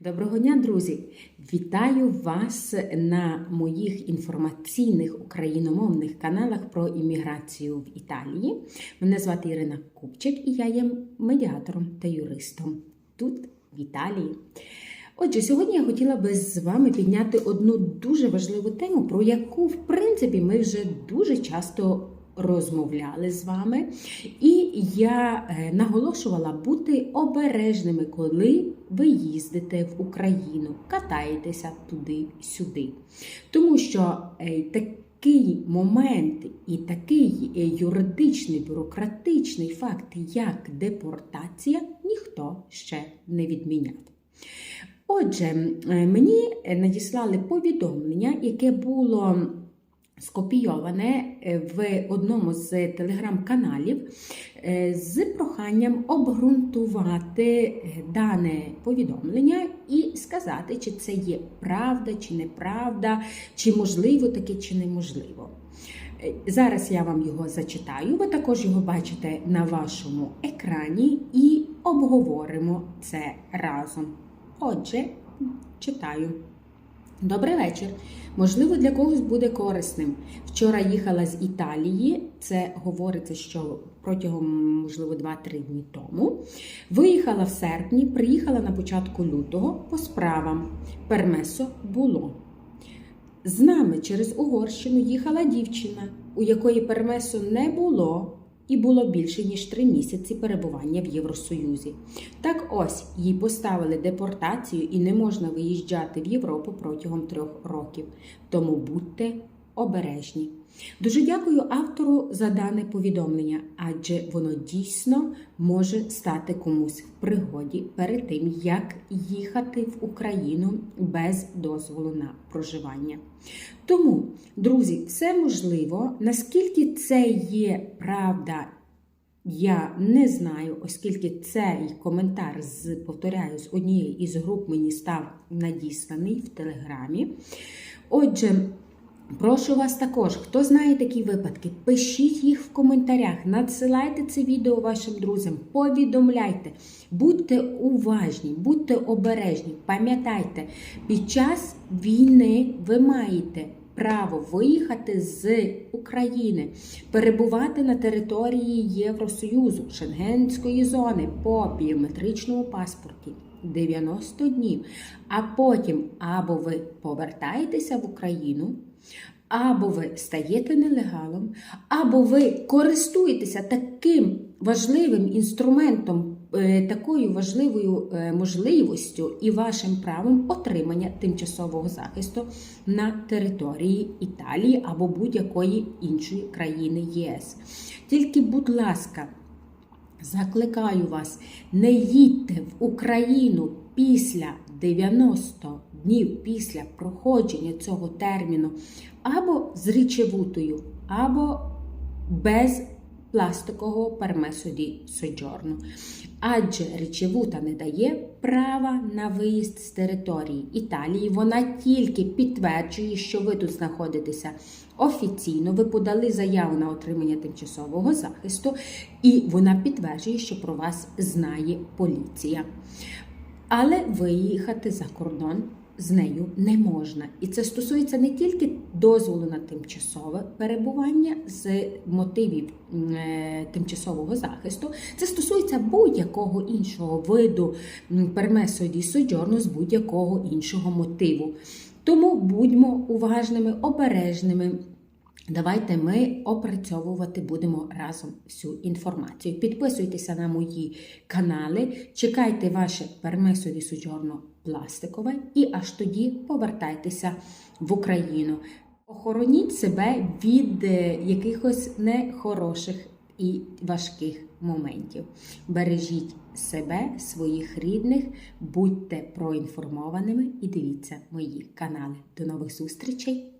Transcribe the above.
Доброго дня, друзі! Вітаю вас на моїх інформаційних україномовних каналах про імміграцію в Італії. Мене звати Ірина Купчик і я є медіатором та юристом тут, в Італії. Отже, сьогодні я хотіла би з вами підняти одну дуже важливу тему, про яку, в принципі, ми вже дуже часто розмовляли з вами. І я е, наголошувала бути обережними, коли ви їздите в Україну, катаєтеся туди-сюди. Тому що е, такий момент і такий е, юридичний, бюрократичний факт, як депортація, ніхто ще не відміняв. Отже, мені надіслали повідомлення, яке було скопійоване е, в одному з телеграм-каналів е, з проханням обґрунтувати е, дане повідомлення і сказати, чи це є правда, чи неправда, чи можливо таке, чи неможливо. Зараз я вам його зачитаю. Ви також його бачите на вашому екрані і обговоримо це разом. Отже, читаю. Добрий вечір. Можливо, для когось буде корисним. Вчора їхала з Італії. Це говориться, що протягом, можливо, 2-3 дні тому. Виїхала в серпні, приїхала на початку лютого по справам. Пермесо було. З нами через Угорщину їхала дівчина, у якої пермесу не було, і було більше ніж три місяці перебування в Євросоюзі. Так ось їй поставили депортацію і не можна виїжджати в Європу протягом трьох років. Тому будьте обережні. Дуже дякую автору за дане повідомлення, адже воно дійсно може стати комусь в пригоді перед тим, як їхати в Україну без дозволу на проживання. Тому, друзі, все можливо. Наскільки це є правда, я не знаю, оскільки цей коментар з повторяю з однієї із груп мені став надісланий в телеграмі. Отже. Прошу вас також, хто знає такі випадки, пишіть їх в коментарях, надсилайте це відео вашим друзям, повідомляйте, будьте уважні, будьте обережні. Пам'ятайте, під час війни ви маєте право виїхати з України, перебувати на території Євросоюзу, Шенгенської зони по біометричному паспорті. 90 днів, а потім або ви повертаєтеся в Україну, або ви стаєте нелегалом, або ви користуєтеся таким важливим інструментом, е, такою важливою е, можливістю і вашим правом отримання тимчасового захисту на території Італії або будь-якої іншої країни ЄС. Тільки, будь ласка, Закликаю вас, не їдьте в Україну після 90 днів після проходження цього терміну або з річевутою, або без пластикового пермесу ді соджорну. Адже речевута не дає права на виїзд з території Італії. Вона тільки підтверджує, що ви тут знаходитеся офіційно. Ви подали заяву на отримання тимчасового захисту, і вона підтверджує, що про вас знає поліція. Але виїхати за кордон з нею не можна. І це стосується не тільки дозволу на тимчасове перебування з мотивів е, тимчасового захисту, це стосується будь-якого іншого виду пермесоді ді з будь-якого іншого мотиву. Тому будьмо уважними, обережними. Давайте ми опрацьовувати будемо разом всю інформацію. Підписуйтеся на мої канали, чекайте ваше пермесові суджорно пластикове і аж тоді повертайтеся в Україну. Охороніть себе від е, якихось нехороших і важких моментів. Бережіть себе, своїх рідних, будьте проінформованими і дивіться мої канали. До нових зустрічей!